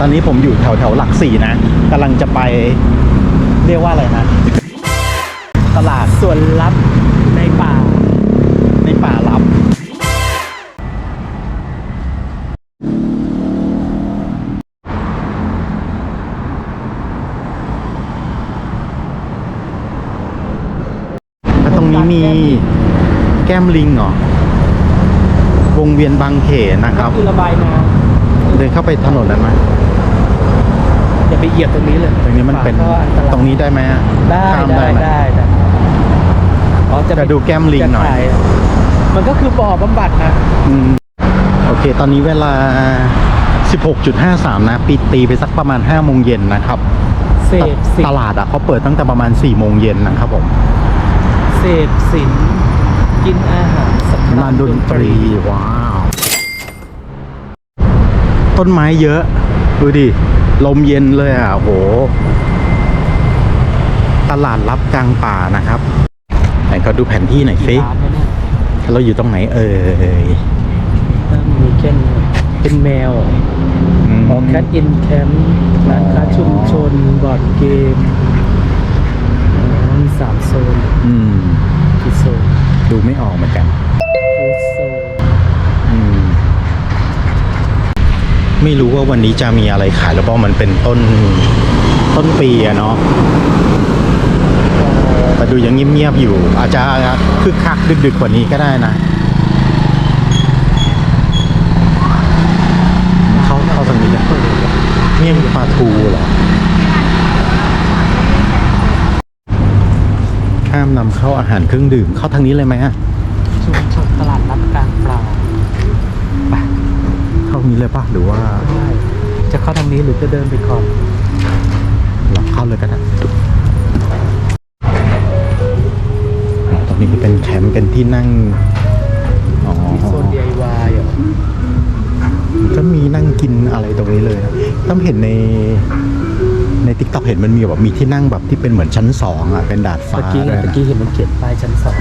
ตอนนี้ผมอยู่แถวแถวหลักสี่นะกำลังจะไปเรียกว่าอะไรนะ ตลาดส่วนลับในป่า ในป่าลับ แล้วตรงนี้มีแก้มลิงเหรอ วงเวียนบางเขนนะครับ คือระบายน้เดินเข้าไปถนนนั้นไหมำ อย่าไปเหยียบตรงนี้เลยตรงนี้มันเป็นป่าก็อัตายตรงนี้ได้ไหมอะได้ข้ามได้ไหม ได้ได้อ๋อจะจะดูแก้มลิงหน่อย จะถ่มันก็คือบ่อบำบัดนะอืมโอเค ตอนนี้เวลา 16.53 นะ ปิดตีไปสักประมาณ 5 โมงเย็นนะครับ เสพสินตลาดอะเขาเปิดตั้งแต่ประมาณ 4 โมงเย็นนะครับผมเสพสินกินอาหารสักลานดนตรี ว้าว ต้นไม้เยอะ ดูดิ ลมเย็นเลยอะโห ตลาดรับกลางป่านะครับไหนก็ดูแผนที่หน่อยสิร้าเราอยู่ตรงไหนเอ่ยมีแค่นเป็นแมวมออแคทอินแคมป์ร้านค้าชุมชน บอร์ดเกมมีสามโซนอืมกี่โซน ดูไม่ออกเหมือนกัน ไม่รู้ว่าวันนี้จะมีอะไรขายหรือเปล่ามันเป็นต้นต้นปีอะเนาะแต่ดูยังเงียบๆอยู่ อาจจะคึกคักดึกๆกว่านี้ก็ได้นะเขาเขาทางนี้เลยเนี่ยมีปลาทูเหรอห้ามนำเข้าอาหารเครื่องดื่มเข้าทางนี้เลยไหมอะชุมชนตลาดนัดกลาง ปลาเข้านี้เลยปะหรือว่าได้จะเข้าทางนี้หรือจะเดินไปก่อนเราเข้าเลยก็ได้อ๋อตรงนี้เป็นแคมป์เป็นที่นั่งอ๋อมีโซน DIY เหรอก็มีนั่งกินอะไรตรงนี้เลยนะต้องเห็นในในทิกตอกเห็นมันมีแบบมีที่นั่งแบบที่เป็นเหมือนชั้นสองอะเป็นดาดฟ้าตะกี้ด้วยตะนะกี้เห็นมันเขียนป้ายชั้นสอง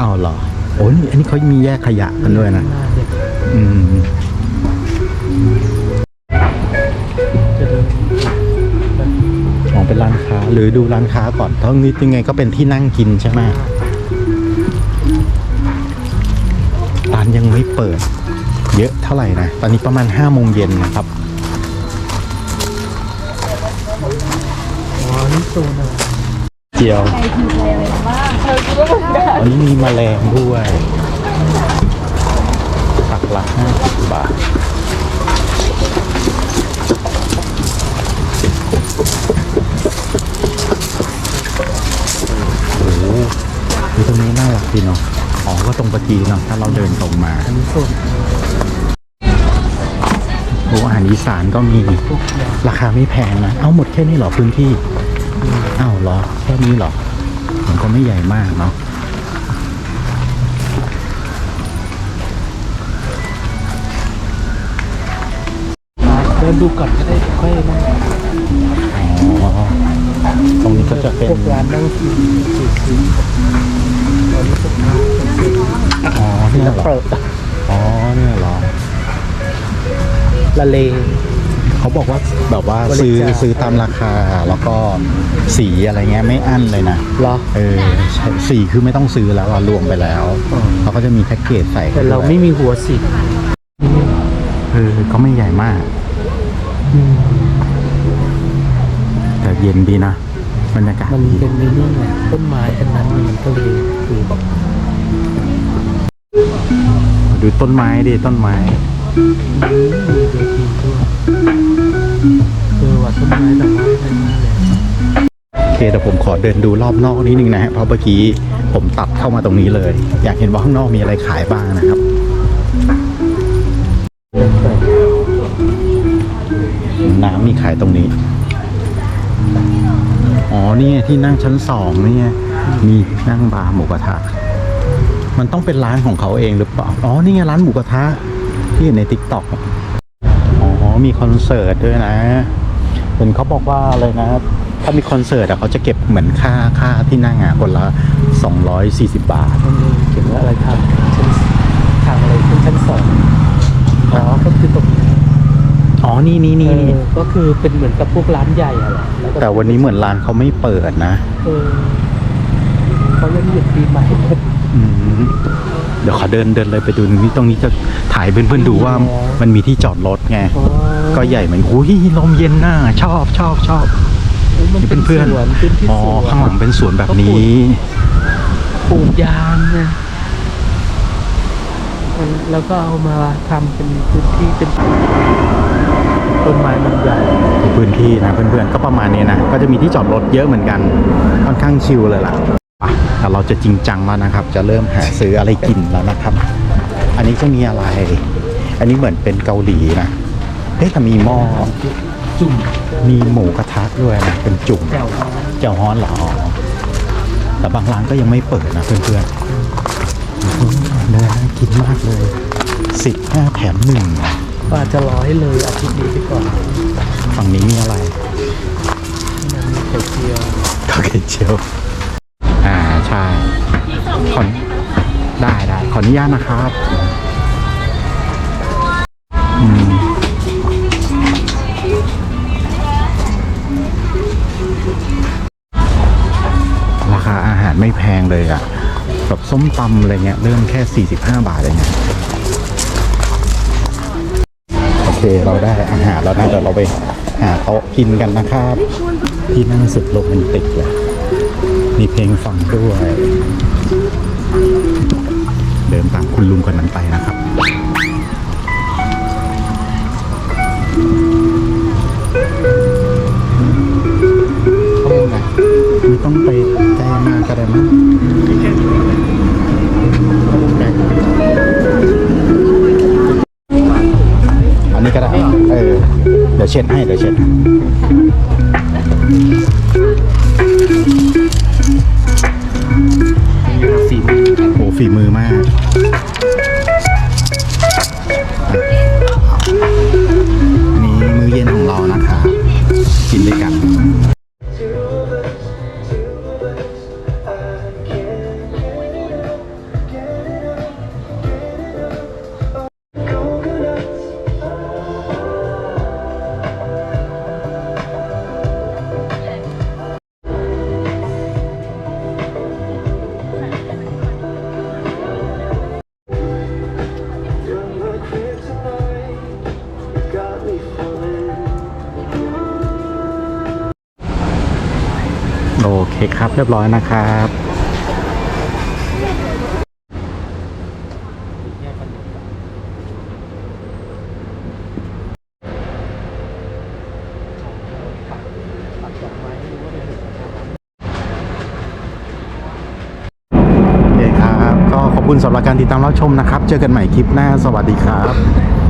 อ้าวเหรอโอ้นี่อันนี้เขามีแยกขยะกันด้วยนะหาเด็กอืม จะเดินมองเป็นร้านค้าหรือดูร้านค้าก่อนทั้งนี้ยังไงก็เป็นที่นั่งกินใช่ไหมร้านยังไม่เปิด เยอะเท่าไหร่นะ ตอนนี้ประมาณ5โมงเย็นนะครับอ๋อนี่โซนอะไรเจียวอันนี้มีแมลงด้วยตักละห้าสิบบาท โอ้โหตรงนี้น่ารักดีเนาะอ๋อก็ตรงปะกีเนาะถ้าเราเดินตรงมาอันนี้โซนโอ้อาหารอีสานก็มีราคาไม่แพงนะ เอาหมดแค่นี้เหรอพื้นที่อ้าวเหรอ แค่นี้เหรอ มันก็ไม่ใหญ่มากเนาะเดินดูก่อนก็ได้ค่อยนั่ง ตรงนี้ก็จะเป็นพวกร้านนั่งกินจิบซิตอนนี้พวกร้านเป็นอ๋อเนี่ยเหรอเปิดอ๋อเนี่ยเหรอละเลงเขาบอกว่าแบบว่าบริซื้อจาคซื้อตามราคาแล้วก็สีอะไรเงี้ยไม่อั้นเลยนะเหรอเออใช่สีคือไม่ต้องซื้อแล้วอะรวมไปแล้วอ๋อเขาก็จะมีแพ็กเกจใส่แต่เราด้วยไม่มีหัวสิเออก็ไม่ใหญ่มากแต่เย็นดีนะ บรรยากาศมันเป็นในนี่ไงต้นไม้อันนั้นมันก็เลยคือแบบดูต้นไม้ดิต้นไม้มีเวทีด้วยเออว่าต้นไม้แต่ว่าไม่มาเลยโอเคแต่ผมขอเดินดูรอบนอกนิดนึงนะฮะเพราะเมื่อกี้ผมตัดเข้ามาตรงนี้เลย อยากเห็นว่าข้างนอกมีอะไรขายบ้างนะครับน้ำมีขายตรงนี้ อ๋อนี่ไงที่นั่งชั้นสองนี่ไงมีนั่งบาร์หมูกระทะ มันต้องเป็นร้านของเขาเองหรือเปล่า อ๋อ นี่ไงร้านหมูกระทะที่เห็นในติ๊กต็อกอ๋อ มีคอนเสิร์ตด้วยนะเห็นเขาบอกว่าอะไรนะ ถ้ามีคอนเสิร์ตอะเขาจะเก็บเหมือนค่าค่าที่นั่งอะคนละ 240 บาทนมีเขียนว่าอะไรทางชั้นทางอะไรขึ้นชั้นส องอ๋อก็คือตรงนี้โอเคอ๋อนี่นี่นี่ เออก็คือเป็นเหมือนกับพวกร้านใหญ่อะแหละล้ก็แต่วันนี้เหมือนร้านเขาไม่เปิดนะเออเขายังหยุดปีใหม่อืมเดี๋ยวขอเดินเดินเลยไปดูนี่ตรงนี้จะถ่ายเพื่อนๆดูว่าอ๋อมันมีที่จอดรถไงอ๋อก็ใหญ่เหมือนอุ้ยลมเย็นน่าชอบชอบชอบมันนี่เป็นเพื่อนสวนเป็นที่ๆอ๋อสวนข้างหลังเป็นสวนแบบนี้ ปลูกยางนะมันแล้วก็เอามาทำเป็นพื้นที่เป็น ต้นไม้มันใหญ่พื้นที่นะเพื่อนๆก็ประมาณนี้นะก็จะมีที่จอดรถเยอะเหมือนกันค่อนข้างชิลเลยล่ะแต่เราจะจริงจังแล้วนะครับ จะเริ่มหาซื้ออะไรกินแล้วนะครับ อันนี้จะมีอะไร อันนี้เหมือนเป็นเกาหลีนะเอ๊ะแต่มีหม้อจุ่มมีหมูกระทะด้วยนะเป็นจุ่มแจ่วฮ้อนเจ้าฮ้อนเหรอแต่บางร้านก็ยังไม่เปิดนะเพื่อนๆเนื้อน่ากินมากเลยสิบห้าแถมหนึ่ง ก็อาจจะรอให้เลยอาทิตย์นี้ไปก่อนฝั่งนี้มีอะไรมันมีไข่เจียวก็เกเชียว อ่าใช่ขอได้ได้ขออนุญาตนะครับอืมราคาอาหารไม่แพงเลยอะแบบส้มตำอะไรเงี้ยเริ่มแค่ 45 บาทเองเนี่ย เคเราได้อาหารแล้วนะเดี๋ยวเราไปหาโต๊ะกินกันนะครับที่นั่งสุดโรแมนติกเลยมีเพลงฟังด้วย เดินตามคุณลุงคนนั้นไปนะครับเข้าไงไม่ต้องไปใจมากก็ได้มั้ง เดี๋ยวเช็ดให้เดี๋ยวเช็ดฝีมือโอ้ฝีมือมากนี่มื้อเย็นของเรานะคะ กินด้วยกัน คครับเรียบร้อยนะครับโอเคครับก็ขอบคุณสำหรับการติดตามรับชมนะครับ เจอกันใหม่คลิปหน้า สวัสดีครับ